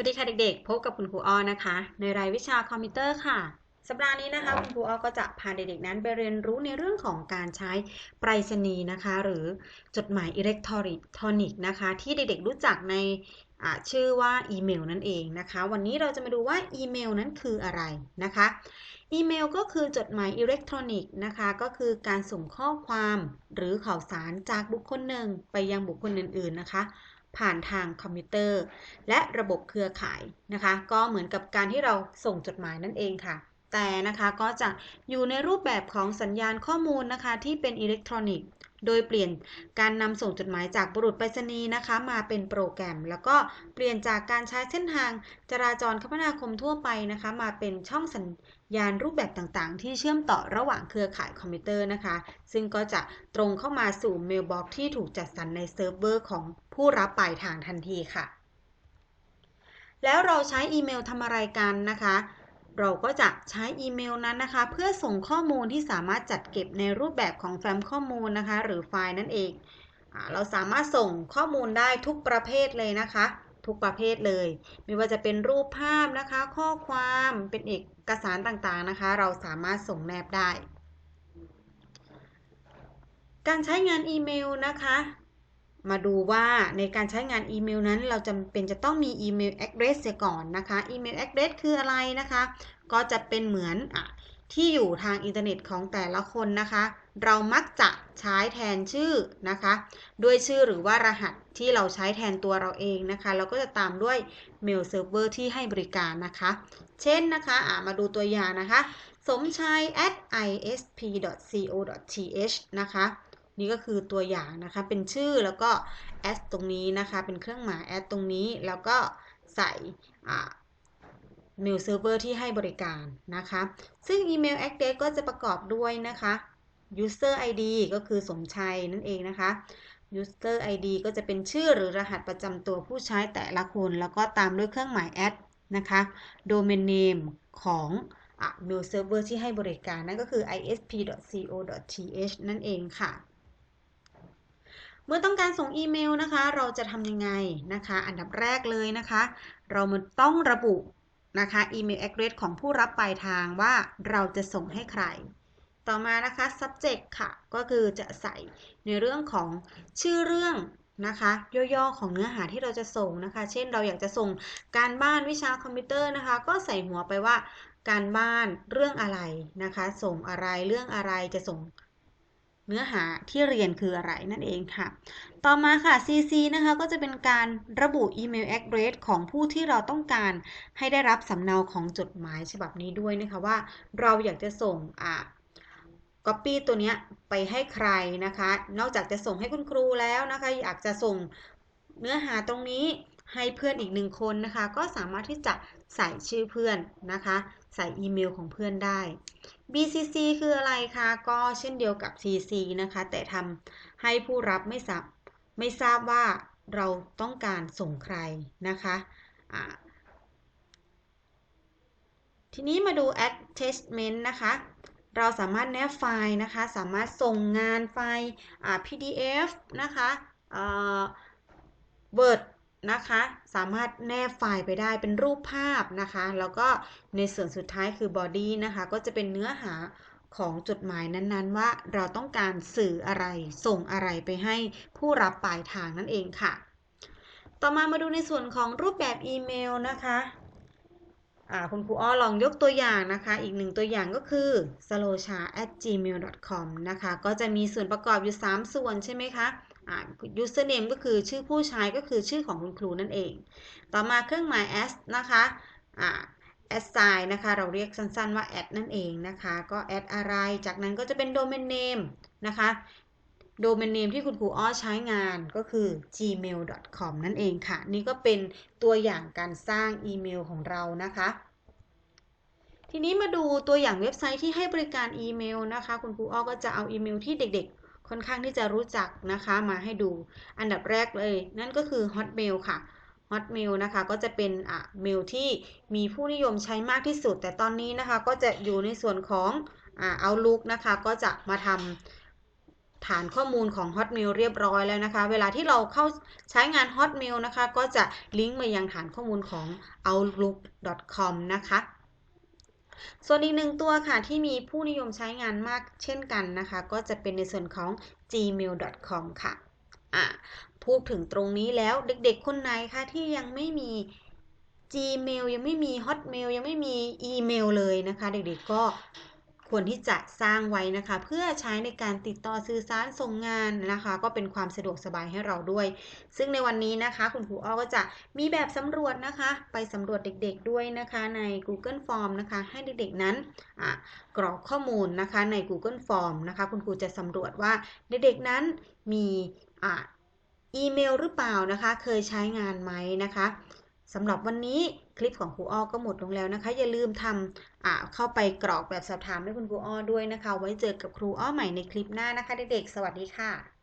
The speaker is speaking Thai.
สวัสดีค่ะเด็กๆ พบกับคุณครูอ้อนะคะ ในรายวิชาคอมพิวเตอร์ค่ะ สัปดาห์นี้นะคะคุณครูอ้อก็จะพาเด็กๆนั้นไปเรียนรู้ในเรื่องของการใช้ไปรษณีย์นะคะ หรือจดหมายอิเล็กทรอนิกส์นะคะ ที่เด็กๆรู้จักในชื่อว่าอีเมลนั่นเองนะคะ วันนี้เราจะมาดูว่าอีเมลนั้นคืออะไรนะคะ อีเมลก็คือจดหมายอิเล็กทรอนิกส์นะคะ ก็คือการส่งข้อความหรือข่าวสารจากบุคคลหนึ่งไปยังบุคคลอื่น ๆนะคะ ผ่านทางคอมพิวเตอร์ และระบบเครือข่ายนะคะ ก็เหมือนกับการที่เราส่งจดหมายนั่นเองค่ะ แต่นะคะก็จะอยู่ในรูปแบบของสัญญาณข้อมูลนะคะที่เป็นอิเล็กทรอนิกส์ โดยเปลี่ยนการนำส่งจดหมายจากบุรุษไปรษณีย์นะคะ มาเป็นโปรแกรม แล้วก็เปลี่ยนจากการใช้เส้นทางจราจรคมนาคมทั่วไปนะคะ มาเป็นช่องสัญ ญาณรูปแบบต่างๆ ที่เชื่อมต่อระหว่างเครือข่ายคอมพิวเตอร์นะคะ ซึ่งก็จะตรงเข้ามาสู่เมลบ็อกที่ถูกจัดสรรในเซิร์ฟเวอร์ของผู้รับปลายทางทันทีค่ะ แล้วเราใช้อีเมลทำอะไรกันนะคะ เราก็จะใช้อีเมลนั้นนะคะ เพื่อส่งข้อมูลที่สามารถจัดเก็บในรูปแบบของแฟ้มข้อมูลนะคะ หรือไฟล์นั่นเองอเราสามารถส่งข้อมูลได้ทุกประเภทเลยนะคะ ทุกประเภทเลย ไม่ว่าจะเป็นรูปภาพนะคะ ข้อความเป็นเอกสารต่างๆนะคะ เราสามารถส่งแนบได้ การใช้งานอีเมลนะคะ มาดูว่าในการใช้งานอีเมลนั้น เราจำเป็นจะต้องมีอีเมล address เสียก่อนนะคะอีเมล address คืออะไรนะคะ ก็จะเป็นเหมือนอ ที่อยู่ทางอินเทอร์เน็ตของแต่ละคนนะคะ เรามักจะใช้แทนชื่อนะคะ ด้วยชื่อหรือว่ารหัสที่เราใช้แทนตัวเราเองนะคะ เราก็จะตามด้วยเมลเซิร์ฟเวอร์ที่ให้บริการนะคะ เช่นนะคะะมาดูตัวอย่างนะคะ สมชัย at isp.co.th นะคะนี่ก็คือตัวอย่างนะคะเป็นชื่อแล้วก็ add ตรงนี้นะคะ เป็นเครื่องหมาย add ตรงนี้แล้วก็ใส่ เมลเซิร์ฟเวอร์ที่ให้บริการนะคะ ซึ่งอีเมล address ก็จะประกอบด้วยนะคะ user id ก็คือสมชัยนั่นเองนะคะ user id ก็จะเป็นชื่อหรือรหัสประจำตัวผู้ใช้แต่ละคน แล้วก็ตามด้วยเครื่องหมาย add นะคะ domain name ของเมลเซิร์ฟเวอร์ที่ให้บริการนั่นก็คือ isp.co.th นั่นเองค่ะ เมื่อต้องการส่งอีเมลนะคะ เราจะทำยังไงนะคะ อันดับแรกเลยนะคะ เรามันต้องระบุ นะคะอีเมล address ของผู้รับปลายทางว่าเราจะส่งให้ใคร ต่อมานะคะ subject ค่ะ ก็คือจะใส่ในเรื่องของชื่อเรื่องนะคะย่อๆของเนื้อหาที่เราจะส่งนะคะ เช่นเราอยากจะส่งการบ้านวิชาคอมพิวเตอร์นะคะ ก็ใส่หัวไปว่าการบ้านเรื่องอะไรนะคะ ส่งอะไรเรื่องอะไรจะส่ง เนื้อหาที่เรียนคืออะไรนั่นเองค่ะ ต่อมาค่ะ CC นะคะก็จะเป็นการระบุอีเมล address ของผู้ที่เราต้องการให้ได้รับสำเนาของจดหมายฉบับนี้ด้วยนะคะว่าเราอยากจะส่งอ่า copy ตัวนี้ไปให้ใครนะคะ นอกจากจะส่งให้คุณครูแล้วนะคะ อยากจะส่งเนื้อหาตรงนี้ให้เพื่อนอีกหนึ่งคนนะคะ ก็สามารถที่จะใส่ชื่อเพื่อนนะคะ ใส่อีเมลของเพื่อนได้ BCC คืออะไรคะ ก็เช่นเดียวกับ CC นะคะ แต่ทำให้ผู้รับไม่ทราบไม่ทราบว่าเราต้องการส่งใครนะคะะทีนี้มาดู attachment นะคะ เราสามารถแนบไฟล์นะคะ สามารถส่งงานไฟล์ PDF นะคะ Word นะคะ สามารถแนบไฟล์ไปได้เป็นรูปภาพนะคะ แล้วก็ในส่วนสุดท้ายคือ body นะคะ ก็จะเป็นเนื้อหาของจดหมายนั้นๆ ว่าเราต้องการสื่ออะไรส่งอะไรไปให้ผู้รับปลายทางนั่นเองค่ะ ต่อมามาดูในส่วนของรูปแบบอีเมลนะคะคุณครูอ้อลองยกตัวอย่างนะคะ อีกหนึ่งตัวอย่างก็คือ slosha at gmail com นะคะ ก็จะมีส่วนประกอบอยู่ 3 ส่วนใช่ไหมคะ username ก็คือชื่อผู้ใช้ก็คือชื่อของคุณครูนั่นเอง ต่อมาเครื่องหมาย s นะคะ add sign นะคะ เราเรียกสั้นๆว่า add นั่นเองนะคะ ก็ add อะไร จากนั้นก็จะเป็น domain name นะคะ domain name ที่คุณครูอ้อใช้งานก็คือ gmail.com นั่นเองค่ะ นี่ก็เป็นตัวอย่างการสร้างอีเมลของเรานะคะ ทีนี้มาดูตัวอย่างเว็บไซต์ที่ให้บริการอีเมลนะคะ คุณครูอ้อก็จะเอาอีเมลที่เด็กๆ ค่อนข้างที่จะรู้จักนะคะมาให้ดูอันดับแรกเลย นั่นก็คือ Hotmail ค่ะ Hotmail นะคะก็จะเป็นอะเมลที่มีผู้นิยมใช้มากที่สุด แต่ตอนนี้นะคะก็จะอยู่ในส่วนของอ่า Outlook นะคะก็จะมาทำฐานข้อมูลของ Hotmail เรียบร้อยแล้วนะคะ เวลาที่เราเข้าใช้งาน Hotmail นะคะ ก็จะลิงก์มายังฐานข้อมูลของ outlook.com นะคะ ส่วนอีกหนึ่งตัวค่ะที่มีผู้นิยมใช้งานมากเช่นกันนะคะ ก็จะเป็นในส่วนของ gmail.com ค่ะอะพูดถึงตรงนี้แล้วเด็กๆ คนไหนคะที่ยังไม่มี Gmail ยังไม่มี Hotmail ยังไม่มีอีเมลเลยนะคะ เด็กๆก็ ควรที่จะสร้างไว้นะคะ เพื่อใช้ในการติดต่อสื่อสารส่งงานนะคะ ก็เป็นความสะดวกสบายให้เราด้วย ซึ่งในวันนี้นะคะ คุณครูอ้อก็จะมีแบบสำรวจนะคะ ไปสำรวจเด็กๆด้วยนะคะใน Google Form นะคะ ให้เด็กๆนั้นกรอกข้อมูลนะคะใน Google Form นะคะ คุณครูจะสำรวจว่าเด็กๆนั้นมีอีเมลหรือเปล่านะคะ เคยใช้งานไหมนะคะ สำหรับวันนี้คลิปของครูอ้อก็หมดลงแล้วนะคะ อย่าลืมทำเข้าไปกรอกแบบสอบถามให้คุณครูอ้อด้วยนะคะ ไว้เจอกับครูอ้อใหม่ในคลิปหน้านะคะเด็กๆสวัสดีค่ะ